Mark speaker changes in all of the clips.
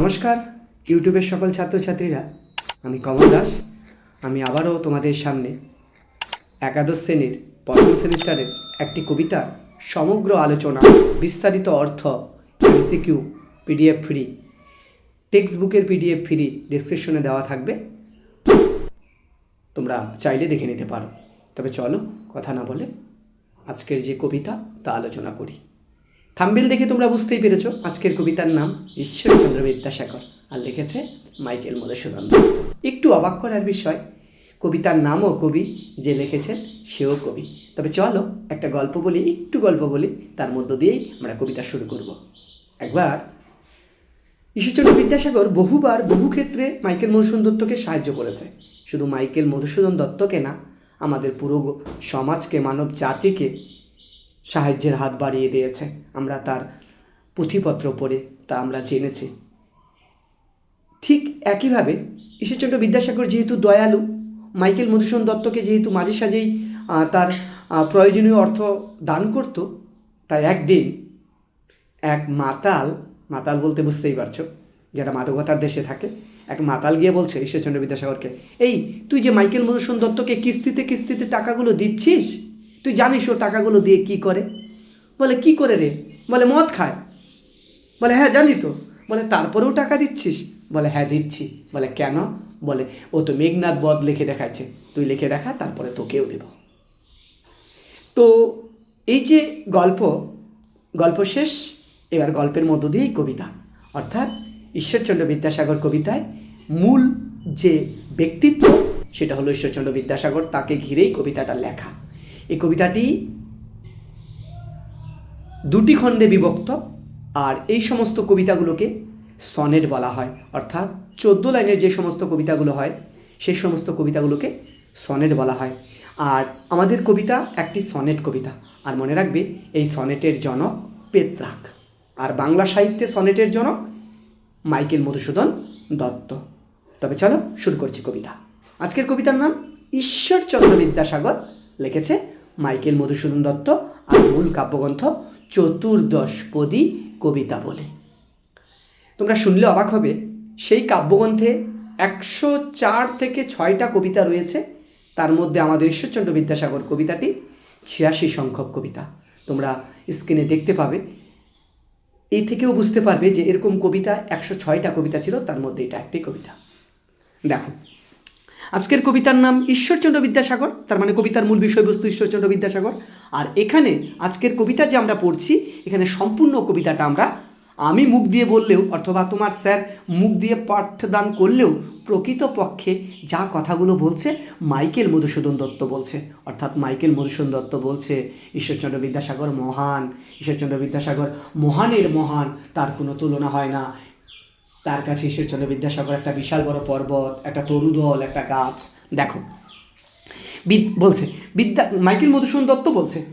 Speaker 1: নমস্কার, ইউটিউবের সকল ছাত্রছাত্রীরা, আমি কমল দাস, আমি আবারও তোমাদের সামনে একাদশ শ্রেণির প্রথম সেমিস্টারের একটি কবিতা, সমগ্র আলোচনা, বিস্তারিত অর্থ এমসিকিউ পিডিএফ ফ্রি টেক্সট বুকের পিডিএফ ফ্রি ডিসক্রিপশনে দেওয়া থাকবে। তোমরা চাইলে দেখে নিতে পারো। তবে চলো কথা না বলে আজকের যে কবিতা, তা আলোচনা করি। থাম্বেল দেখে তোমরা বুঝতেই পেরেছ আজকের কবিতার নাম ঈশ্বরচন্দ্র বিদ্যাসাগর আর লিখেছে মাইকেল মধুসূদন একটু অবাক করার বিষয়, কবিতার নামও কবি যে লিখেছেন সেও কবি। তবে চলো একটা গল্প বলি, একটু গল্প বলি, তার মধ্য দিয়েই আমরা কবিতা শুরু করব। একবার ঈশ্বরচন্দ্র বিদ্যাসাগর বহুবার বহু ক্ষেত্রে মাইকেল মধুসূদন দত্তকে সাহায্য করেছে। শুধু মাইকেল মধুসূদন দত্তকে না, আমাদের পুরো সমাজকে, মানব জাতিকে সাহায্যের হাত বাড়িয়ে দিয়েছে। আমরা তার পুঁথিপত্র পড়ে তা আমরা জেনেছি। ঠিক একইভাবে ঈশ্বরচন্দ্র বিদ্যাসাগর যেহেতু দয়ালু, মাইকেল মধুসূদন দত্তকে যেহেতু মাঝে সাঝেই তার প্রয়োজনীয় অর্থ দান করত, তাই একদিন এক মাতাল মাতাল বলতে বুঝতেই পারছ, যারা মাদকতার দেশে থাকে, এক মাতাল গিয়ে বলছে ঈশ্বরচন্দ্র বিদ্যাসাগরকে, এই, তুই যে মাইকেল মধুসূদন দত্তকে কিস্তিতে কিস্তিতে টাকাগুলো দিচ্ছিস তুই জানিস ও টাকাগুলো দিয়ে কি করে? বলে, কি করে রে? বলে, মদ খায়। বলে হ্যাঁ জানি তো। বলে, তারপরেও টাকা দিচ্ছিস? বলে হ্যাঁ দিচ্ছি। বলে, কেন? বলে, ও তো মেঘনাথ বধ লিখে দেখাচ্ছে। তুই লিখে দেখা, তারপরে তোকেও দেব। তো এই যে গল্প গল্প শেষ, এবার গল্পের মধ্য দিয়েই কবিতা। অর্থাৎ ঈশ্বরচন্দ্র বিদ্যাসাগর কবিতায় মূল যে ব্যক্তিত্ব, সেটা হলো ঈশ্বরচন্দ্র বিদ্যাসাগর, তাকে ঘিরেই কবিতাটা লেখা। এই কবিতাটি দুটি খণ্ডে বিভক্ত আর এই সমস্ত কবিতাগুলোকে সনেট বলা হয়। অর্থাৎ চোদ্দ লাইনের যে সমস্ত কবিতাগুলো হয়, সেই সমস্ত কবিতাগুলোকে সনেট বলা হয়। আর আমাদের কবিতা একটি সনেট কবিতা। আর মনে রাখবে, এই সনেটের জনক পেত্রাক। আর বাংলা সাহিত্যে সনেটের জনক মাইকেল মধুসূদন দত্ত। তবে চলো শুরু করছি কবিতা। আজকের কবিতার নাম ঈশ্বরচন্দ্র বিদ্যাসাগর। লিখেছে মাইকেল মধুসূদন দত্ত আর মূল কাব্যগ্রন্থ চতুর্দশপদী কবিতা বলে। তোমরা শুনলে অবাক হবে, সেই কাব্যগ্রন্থে একশো চার থেকে ছয়টা কবিতা রয়েছে। তার মধ্যে আমাদের ঈশ্বরচন্দ্র বিদ্যাসাগর কবিতাটি, ছিয়াশি সংখ্যক কবিতা। তোমরা স্ক্রিনে দেখতে পাবে। এই থেকেও বুঝতে পারবে যে এরকম কবিতা একশো ছয়টা কবিতা ছিল, তার মধ্যে এটা একটি কবিতা। দেখো। আজকের কবিতার নাম ঈশ্বরচন্দ্র বিদ্যাসাগর, তার মানে কবিতার মূল বিষয়বস্তু ঈশ্বরচন্দ্র বিদ্যাসাগর। আর এখানে আজকের কবিতা যে আমরা পড়ছি, এখানে সম্পূর্ণ কবিতাটা আমরা আমি মুখ দিয়ে বললেও অথবা তোমার স্যার মুখ দিয়ে পাঠদান করলেও প্রকৃতপক্ষে যা কথাগুলো বলছে মাইকেল মধুসূদন দত্ত বলছে। অর্থাৎ মাইকেল মধুসূদন দত্ত বলছে, ঈশ্বরচন্দ্র বিদ্যাসাগর মহান, ঈশ্বরচন্দ্র বিদ্যাসাগর মহানের মহান, তার কোনো তুলনা হয় না। তার কাছে ঈশ্বরচন্দ্র বিদ্যাসাগর, একটা বিশাল বড় পর্বত, একটা তরুদল, একটা গাছ। দেখো বলছে, বিদ্যা মাইকেল মধুসূদন দত্ত বলছে,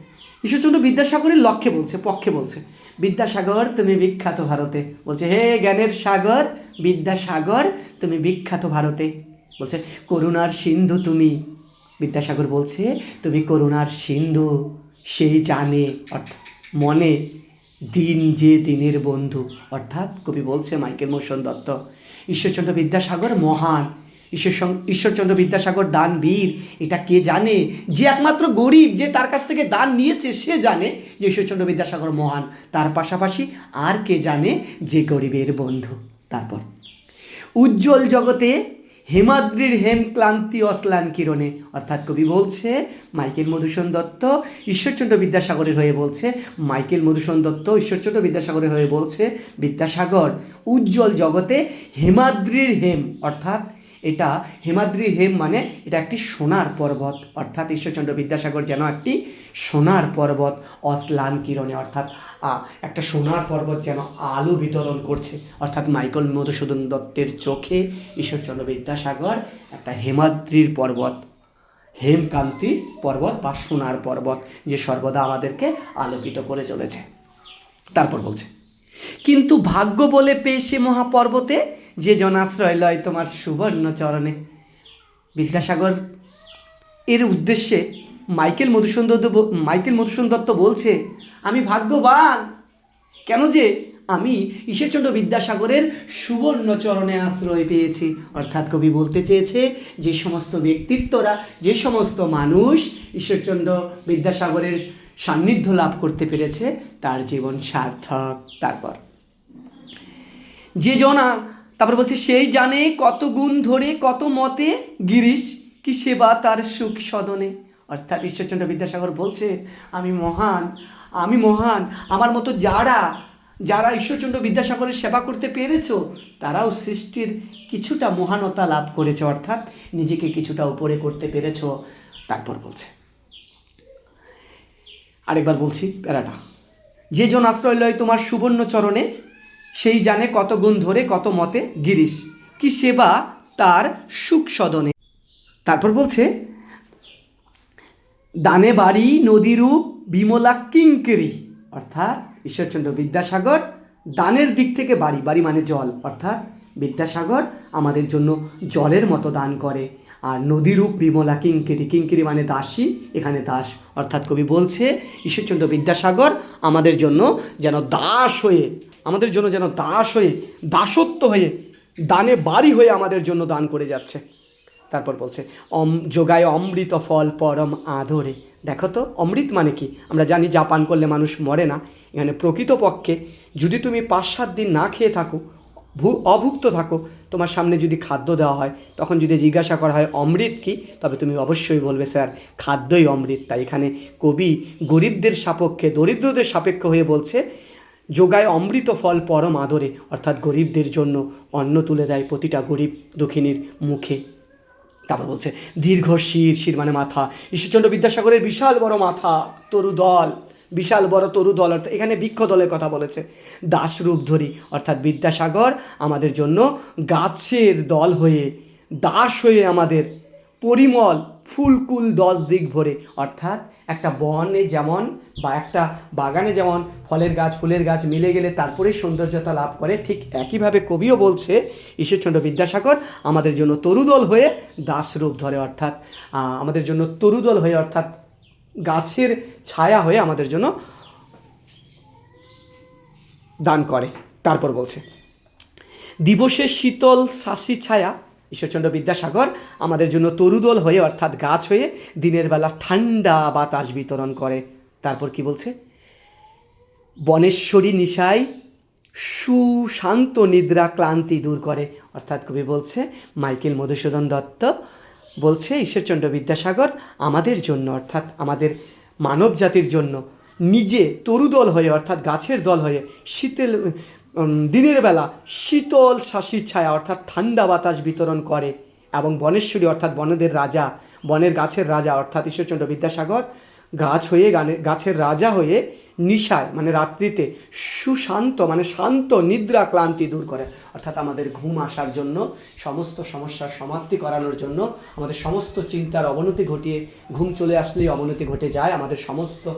Speaker 1: ঈশ্বরচন্দ্র বিদ্যাসাগরের লক্ষ্যে বলছে, পক্ষে বলছে, বিদ্যাসাগর, তুমি বিখ্যাত ভারতে। বলছে, হে জ্ঞানের সাগর, বিদ্যাসাগর, তুমি বিখ্যাত ভারতে। বলছে, করুণার সিন্ধু তুমি। বিদ্যাসাগর বলছে, তুমি করুণার সিন্ধু সেই জানে, অর্থাৎ মনে। দিন যে দিনের বন্ধু। অর্থাৎ কবি বলছে মাইকেল মোশন দত্ত, ঈশ্বরচন্দ্র বিদ্যাসাগর মহান। ঈশ্বর ঈশ্বরচন্দ্র বিদ্যাসাগর দান বীর এটা কে জানে? যে একমাত্র গরিব যে তার কাছ থেকে দান নিয়েছে, সে জানে যে ঈশ্বরচন্দ্র বিদ্যাসাগর মহান। তার পাশাপাশি আর কে জানে যে গরিবের বন্ধু? তারপর, উজ্জ্বল জগতে হেমাদ্রির হেম ক্লান্তি অশ্লান কিরণে। অর্থাৎ কবি বলছে, মাইকেল মধুসূন দত্ত ঈশ্বরচন্দ্র বিদ্যাসাগরের হয়ে বলছে, মাইকেল মধুসূন দত্ত ঈশ্বরচন্দ্র বিদ্যাসাগরের হয়ে বলছে, বিদ্যাসাগর, উজ্জ্বল জগতে হেমাদ্রির হেম। অর্থাৎ এটা হেমাদ্রি হেম মানে এটা একটি সোনার পর্বত। অর্থাৎ ঈশ্বরচন্দ্র বিদ্যাসাগর যেন একটি সোনার পর্বত, অশ্লান কিরণে। অর্থাৎ একটা সোনার পর্বত যেন আলো বিতরণ করছে। অর্থাৎ মাইকেল মধুসূদন দত্তের চোখে ঈশ্বরচন্দ্র বিদ্যাসাগর একটা হেমাদ্রির পর্বত, হেমকান্তি পর্বত বা সোনার পর্বত, যে সর্বদা আমাদেরকে আলোকিত করে চলেছে। তারপর বলছে, কিন্তু ভাগ্য বলে পেয়ে সে মহাপর্বতে যে জনাশ্রয় লয় তোমার সুবর্ণ চরণে বিদ্যাসাগর, এর উদ্দেশ্যে মাইকেল মধুসূদন দত্ত মাইকেল মধুসূদন দত্ত বলছে, আমি ভাগ্যবান। কেন যে আমি ঈশ্বরচন্দ্র বিদ্যাসাগরের সুবর্ণ চরণে আশ্রয় পেয়েছি। অর্থাৎ কবি বলতে চেয়েছে, যে সমস্ত ব্যক্তিত্বরা, যে সমস্ত মানুষ ঈশ্বরচন্দ্র বিদ্যাসাগরের সান্নিধ্য লাভ করতে পেরেছে, তার জীবন সার্থক। তারপর, যে জনা তারপর বলছে, সেই জানে কত গুণ ধরে, কত মতে গিরিশ কি সেবা তার সুখ সদনে। অর্থাৎ ঈশ্বরচন্দ্র বিদ্যাসাগর বলছে, আমি মহান আমি মহান, আমার মতো যারা যারা ঈশ্বরচন্দ্র বিদ্যাসাগরের সেবা করতে পেরেছ, তারাও সৃষ্টির কিছুটা মহানতা লাভ করেছে, অর্থাৎ নিজেকে কিছুটা উপরে করতে পেরেছ। তারপর বলছে, আরেকবার বলছি, প্যারাটা, যে জন আশ্রয় লয় তোমার সুবর্ণ চরণে সেই জানে কত গুণ ধরে কত মতে গিরিশ। কি সেবা তার সুখ সদনে। তারপর বলছে, দানে বাড়ি নদীরূপ বিমলা কিঙ্কিরি। অর্থাৎ ঈশ্বরচন্দ্র বিদ্যাসাগর, দানের দিক থেকে বাড়ি বাড়ি মানে জল। অর্থাৎ বিদ্যাসাগর আমাদের জন্য জলের মতো দান করে। আর নদীরূপ বিমলা কিঙ্কিরি কিঙ্কিরি মানে দাসী, এখানে দাস। অর্থাৎ কবি বলছে, ঈশ্বরচন্দ্র বিদ্যাসাগর আমাদের জন্য যেন দাস হয়ে আমাদের জন্য যেন দাস হয়ে, দাসত্ব হয়ে, দানে বাড়ি হয়ে আমাদের জন্য দান করে যাচ্ছে। তারপর বলছে, অম, যোগায় অমৃত ফল পরম আধরে দেখো তো, অমৃত মানে কি? আমরা জানি যা পান করলে মানুষ মরে না। এখানে প্রকৃতপক্ষে যদি তুমি পাঁচ সাত দিন না খেয়ে থাকো, ভু, অভুক্ত থাকো, তোমার সামনে যদি খাদ্য দেওয়া হয়, তখন যদি জিজ্ঞাসা করা হয়, অমৃত কি? তবে তুমি অবশ্যই বলবে, স্যার, খাদ্যই অমৃত। তাই এখানে কবি গরিবদের সাপেক্ষে, দরিদ্রদের সাপেক্ষ হয়ে বলছে যোগায় অমৃত ফল পরম আদরে, অর্থাৎ গরিবদের জন্য অন্ন তুলে দেয় প্রতিটা গরিব দুঃখিনীর মুখে। তারপর বলছে, দীর্ঘ শির শির মানে মাথা। ঈশ্বরচন্দ্র বিদ্যাসাগরের বিশাল বড় মাথা তরু দল বিশাল বড় তরু দল অর্থাৎ এখানে বৃক্ষ দলের কথা বলেছে। দাসরূপ ধরি, অর্থাৎ বিদ্যাসাগর আমাদের জন্য গাছের দল হয়ে, দাস হয়ে আমাদের পরিমল, ফুলকুল দশ দিক ভরে, অর্থাৎ একটা বনে যেমন বা একটা বাগানে যেমন ফলের গাছ, ফুলের গাছ মিলে গেলে তারপরেই সৌন্দর্যতা লাভ করে, ঠিক একইভাবে কবিও বলছে, ঈশ্বরচন্দ্র বিদ্যাসাগর আমাদের জন্য তরুদল হয়ে দাসরূপ ধরে, অর্থাৎ আমাদের জন্য তরুদল হয়ে, অর্থাৎ গাছের ছায়া হয়ে আমাদের জন্য দান করে, তারপর বলছে, দিবসের শীতল শাসি ছায়া ঈশ্বরচন্দ্র বিদ্যাসাগর আমাদের জন্য তরুদল হয়ে, অর্থাৎ গাছ হয়ে দিনের বেলা ঠান্ডা বাতাস বিতরণ করে। তারপর কি বলছে? বনেশ্বরী নিশায় সুশান্ত নিদ্রা ক্লান্তি দূর করে। অর্থাৎ কবি বলছে, মাইকেল মধুসূদন দত্ত বলছে, ঈশ্বরচন্দ্র বিদ্যাসাগর আমাদের জন্য, অর্থাৎ আমাদের মানব জাতির জন্য নিজে তরুদল হয়ে, অর্থাৎ গাছের দল হয়ে শীতের দিনের বেলা শীতল শাসির ছায়া অর্থাৎ ঠান্ডা বাতাস বিতরণ করে এবং বনেশ্বরী অর্থাৎ বনদের রাজা, বনের গাছের রাজা অর্থাৎ ঈশ্বরচন্দ্র বিদ্যাসাগর গাছ হয়ে গানে, গাছের রাজা হয়ে নিশায় মানে রাত্রিতে সুশান্ত মানে শান্ত নিদ্রা ক্লান্তি দূর করে। অর্থাৎ আমাদের ঘুম আসার জন্য, সমস্ত সমস্যার সমাপ্তি করানোর জন্য, আমাদের সমস্ত চিন্তার অবনতি ঘটিয়ে, ঘুম চলে আসলেই অবনতি ঘটে যায়, আমাদের সমস্ত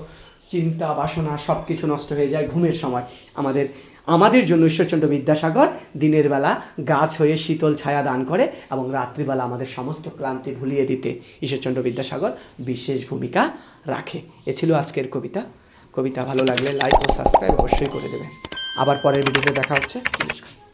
Speaker 1: চিন্তা, বাসনা সব কিছু নষ্ট হয়ে যায় ঘুমের সময়। আমাদের আমাদের জন্য ঈশ্বরচন্দ্র বিদ্যাসাগর দিনের বেলা গাছ হয়ে শীতল ছায়া দান করে এবং রাত্রিবেলা আমাদের সমস্ত ক্লান্তি ভুলিয়ে দিতে ঈশ্বরচন্দ্র বিদ্যাসাগর বিশেষ ভূমিকা রাখে। এ ছিল আজকের কবিতা। কবিতা ভালো লাগলে লাইক ও সাবস্ক্রাইব অবশ্যই করে দেবে। আবার পরের ভিডিওতে দেখা হচ্ছে। নমস্কার।